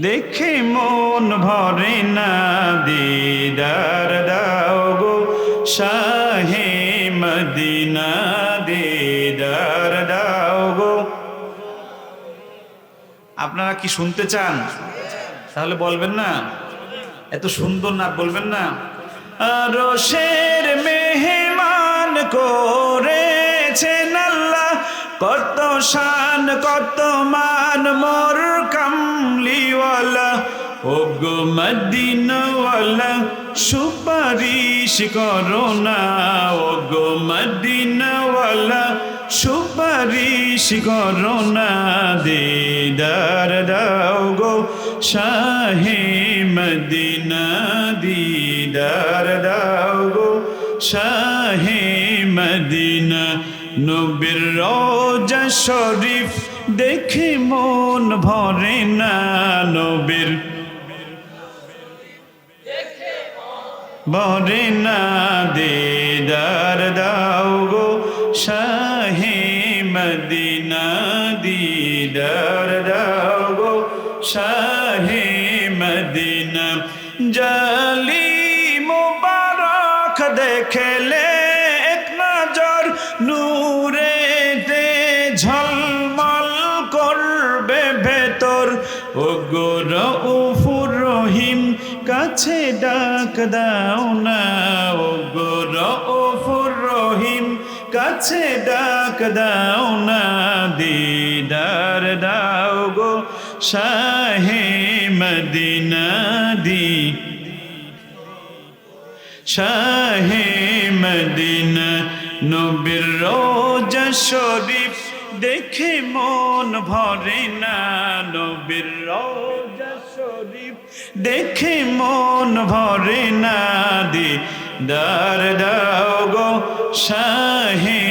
দেখে মন ভরে না, দিদার দাও গো শাহে মদিনা, দিদার দাও গো। আপনারা কি শুনতে চান? তাহলে বলবেন না। এত সুন্দর না, বলবেন না। রসের মেহমান করেছেন আল্লাহ। কত শান, কত মান, মোর কামলিওয়ালা ও গো মদিনওয়ালা, সুপারিশ করো না। ও গো মদিনওয়ালা, সুপারিশ করো না। দিদার দাও গো শাহে মদিনা, দিদার দাও গো শাহে মদিনা। নবীর রোজা শরীফ দেখে মন ভরে না। নবীর ভরে না দিদার দাও গো শাহে মদিনা দিদার দাও গো শাহে মদিনা। জালি মুবারক দেখলে এক নজর, নূরে দে ঝলমল করবে ভেতর। ও গোর উফুর রহিম কাছে ডাক দাও না, ও গোর উফুর রহিম। কাছে ডাক দাও না, দিদার দাও গো শাহে মদিনা দি। শাহে মদিনা নবীর রোজা শরীফ দেখে মন ভরে না, নবীর রোজা দেখে মন ভরে না দি। দার দাও গো শাহে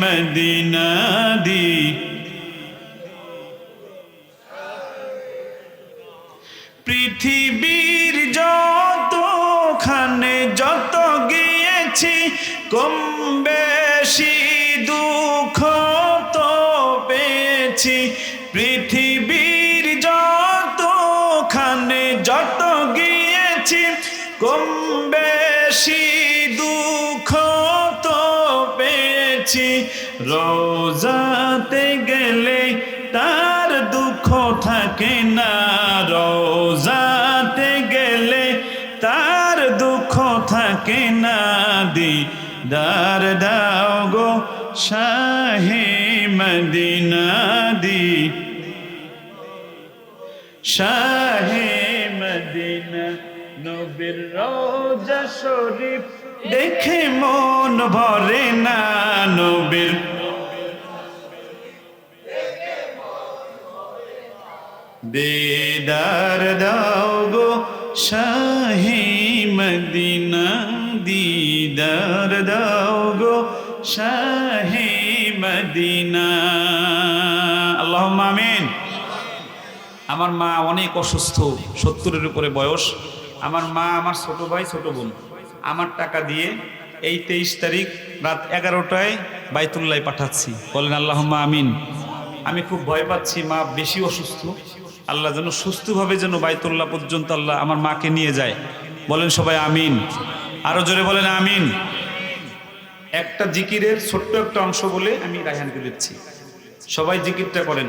মদিনা দি। পৃথিবীর যতখানে যত গিয়েছি, কম কম বেশি দুঃখ তো পেয়েছি। রোজাতে গেলে তার দুঃখ থাকে না। রোজাতে গেলে তার দুঃখ থাকে না। দি দার দাও গো শাহে মদিনা দি। শাহে রোজা শরীফ। দেখে মন ভরে না নবীর। দিদার দাও গো শাহি মদিনা, দিদার দাও গো শাহি মদিনা। আল্লাহ আমিন। আমার মা অনেক অসুস্থ, সত্তরের উপরে বয়স। আমার মা, আমার ছোট ভাই, ছোট বোন। আমার টাকা দিয়ে এই তেইশ তারিখ রাত এগারোটায় বাইতুল্লায় পাঠাচ্ছি। বলেন আল্লাহ আমিন। আমি খুব ভয় পাচ্ছি, মা বেশি অসুস্থ। আল্লাহ যেন সুস্থভাবে যেন বাইতুল্লাহ পর্যন্ত আল্লাহ আমার মাকে নিয়ে যায়। বলেন সবাই আমিন। আরও জোরে বলেন আমিন। একটা জিকিরের ছোট্ট একটা অংশ বলে আমি রায়হানকে দিচ্ছি। সবাই জিকিরটা করেন।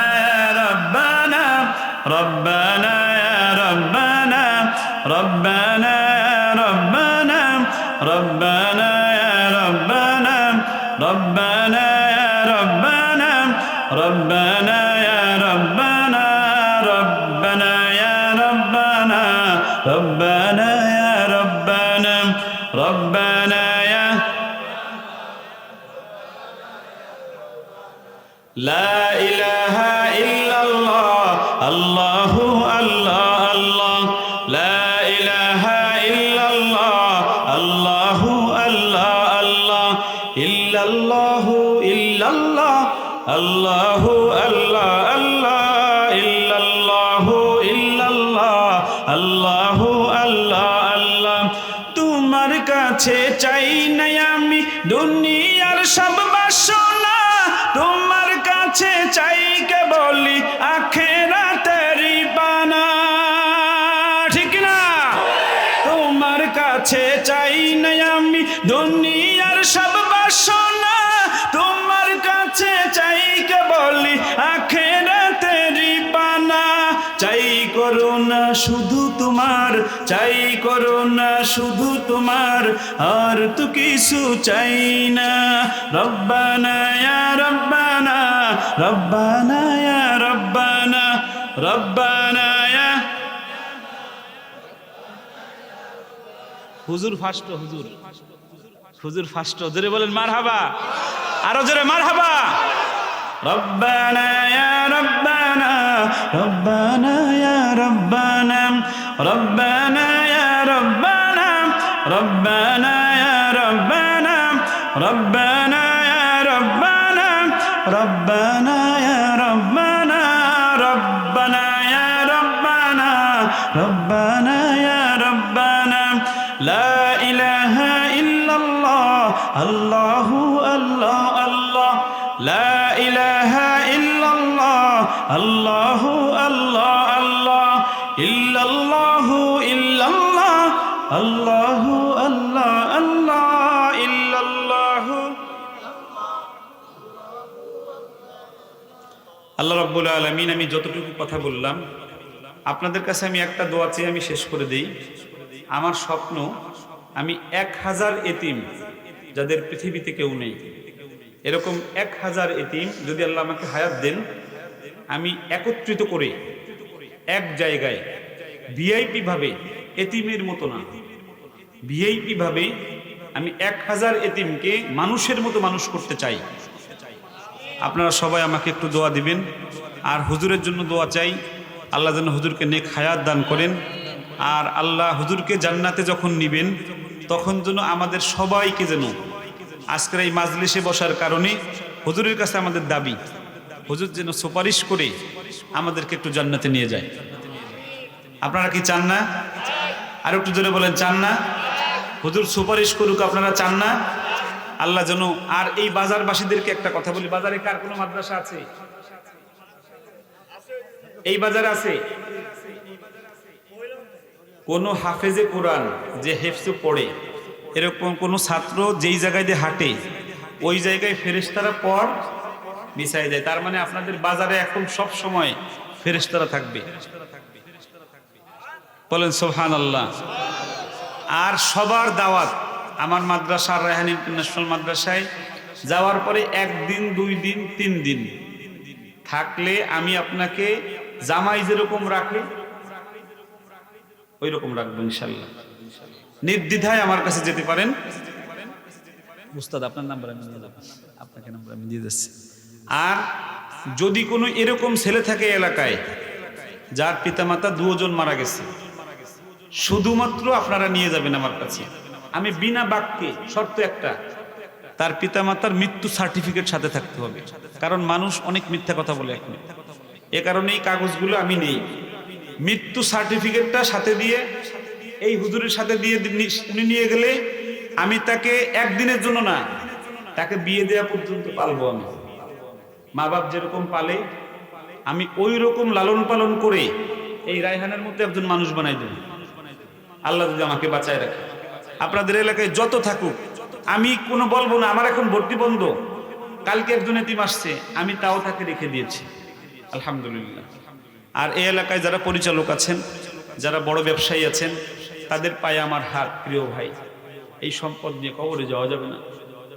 ربنا يا ربنا ربنا يا لا إله إلا الله الله الله الله. لا إله إلا الله الله الله الله. إلا الله إلا الله. الله الله বাসনা তোমার কাছে চাই না শুধু তোমার চাই করো না শুধু তোমার আর তো কিছু চাই না। রব্বানা রব্বানা রব্বানা রব্বানা রব্বানা হুজুর ফাস্ট হুজুর। হুজুর ফাস্ট জোরে বলেন মার হাবা আরও জোরে মার হাবা রব্বানা রব্বানা ربنا يا ربنا ربنا يا ربنا ربنا يا ربنا ربنا يا ربنا ربنا يا ربنا ربنا يا ربنا ربنا يا ربنا. لا إله إلا الله الله আল্লাহ আল্লাহ আল্লাহ, ইল্লাল্লাহ ইল্লাল্লাহ, আল্লাহ আল্লাহ আল্লাহ, ইল্লাল্লাহ। আল্লাহ রাব্বুল আলামিন, আমি যতটুকু কথা বললাম, আপনাদের কাছে আমি একটা দোয়া চেয়ে আমি শেষ করে দেই। আমার স্বপ্ন, আমি এক হাজার এতিম, যাদের পৃথিবীতে কেউ নেই। এরকম এক হাজার এতিম যদি আল্লাহ আমাকে হায়াত দেন আমি একত্রিত করে এক জায়গায় ভিআইপি ভাবে এতিমের মতো না। ভিআইপি ভাবে আমি এক হাজার এতিমকে মানুষের মতো মানুষ করতে চাই। আপনারা সবাই আমাকে একটু দোয়া দিবেন। আর হুজুরের জন্য দোয়া চাই। আল্লাহ যেন হুজুরকে নেক হায়াত দান করেন। আর আল্লাহ হুজুরকে জান্নাতে যখন নিবেন, তখন যেন আমাদের সবাইকে যেন আজকের এই মাজলিসে বসার কারণে হুজুরের কাছে আমাদের দাবি। হুজুর যেন সুপারিশ করে আমাদেরকে একটু জান্নাতে নিয়ে যায়। আপনারা কি চান না? আর একটু জোরে বলেন, চান না? হুজুর সুপারিশ করুক, আপনারা চান না? আল্লাহ যেন, আর এই বাজারবাসীদেরকে একটা কথা বলি, বাজারে কার কোনো মাদ্রাসা আছে? এই বাজারে আছে? কোন হাফেজে কোরআন যে হেফসে পড়ে, এরকম কোন ছাত্র যেই জায়গায় দিয়ে হাঁটে, ওই জায়গায় ফেরেশতারা পর বিছাই দেয়। তার মানে আপনাদের বাজারে এখন সব সময় ফেরেশতারা থাকবে। বলেন সোহান আল্লাহ আর সবার দাওয়াত, আমার মাদ্রাসা, রায়হান ইন্টারন্যাশনাল মাদ্রাসায় যাওয়ার পরে একদিন, দুই দিন, তিন দিন। থাকলে আমি আপনাকে জামাই যেরকম রাখে ওই রকম রাখব ইনশাল্লাহ। নির্দ্বিধায় আমার কাছে যেতে পারেন। উস্তাদ, আপনার নাম্বার আমি আপনাকে নাম্বার আমি দিয়ে দিচ্ছি। আর যদি কোনো এরকম ছেলে থাকে এলাকায়, যার পিতামাতা দুজন মারা গেছে, শুধুমাত্র আপনারা নিয়ে যাবেন আমার কাছে। আমি বিনা বাক্যে, শর্ত একটা, তার পিতামাতার মৃত্যু সার্টিফিকেট সাথে থাকতে হবে। কারণ মানুষ অনেক মিথ্যা কথা বলে এখন। এ কারণে এই কাগজগুলো আমি নেই। মৃত্যু সার্টিফিকেটটা সাথে দিয়ে, এই হুজুরের সাথে দিয়ে উনি নিয়ে গেলে আমি তাকে একদিনের জন্য না, তাকে বিয়ে দেওয়া পর্যন্ত পালবো আমি। মা বাপ যেরকম পালে, আমি ওই রকম লালন পালন করে এই রায়হানের মধ্যে একজন মানুষ বানাই দেব। আল্লাহ যদি আমাকে বাঁচায় রাখে। আপনাদের এলাকায় যত থাকুক, আমি কোনো বলব না, আমার এখন ভর্তি বন্ধ। কালকে একজন এতিম আসছে, আমি তাও তাকে রেখে দিয়েছি। আলহামদুলিল্লাহ। আর এই এলাকায় যারা পরিচালক আছেন, যারা বড় ব্যবসায়ী আছেন, তাদের পায়ে আমার হাত, প্রিয় ভাই। এই সম্পদ নিয়ে কবরে যাওয়া যাবে না।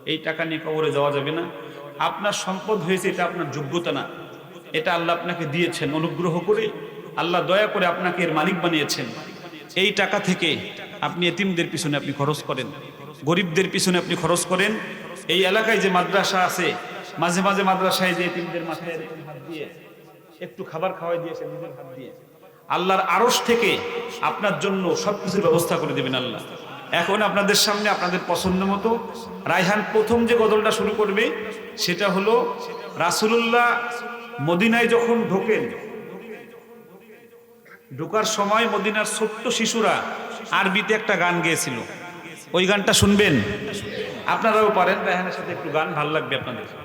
এই টাকা নিয়ে কবরে যাওয়া যাবে না। আপনার সম্পদ হয়েছে, এটা আপনার যোগ্যতা না। এটা আল্লাহ আপনাকে দিয়েছেন, অনুগ্রহ করে আল্লাহ দয়া করে আপনাকে এর মালিক বানিয়েছেন। এই টাকা থেকে আপনি এতিমদের পিছনে আপনি খরচ করেন, গরিবদের পিছনে আপনি খরচ করেন। এই এলাকায় যে মাদ্রাসা আছে, মাঝে মাঝে মাদ্রাসায় যে এতিমদের মাথায় হাত দিয়ে, একটু খাবার খাওয়াই দিয়েছে নিজের হাত দিয়ে, আল্লাহর আড়স থেকে আপনার জন্য সব কিছুর ব্যবস্থা করে দেবেন আল্লাহ। এখন আপনাদের সামনে আপনাদের পছন্দ মতো রায়হান প্রথম যে গজলটা শুরু করবে, সেটা হলো রাসুলুল্লাহ মদিনায় যখন ঢোকেন, ঢোকার সময় মদিনার ছোট্ট শিশুরা আরবিতে একটা গান গেয়েছিল। ওই গানটা শুনবেন? আপনারাও পারেন, রায়হানের সাথে একটু গান, ভালো লাগবে আপনাদের।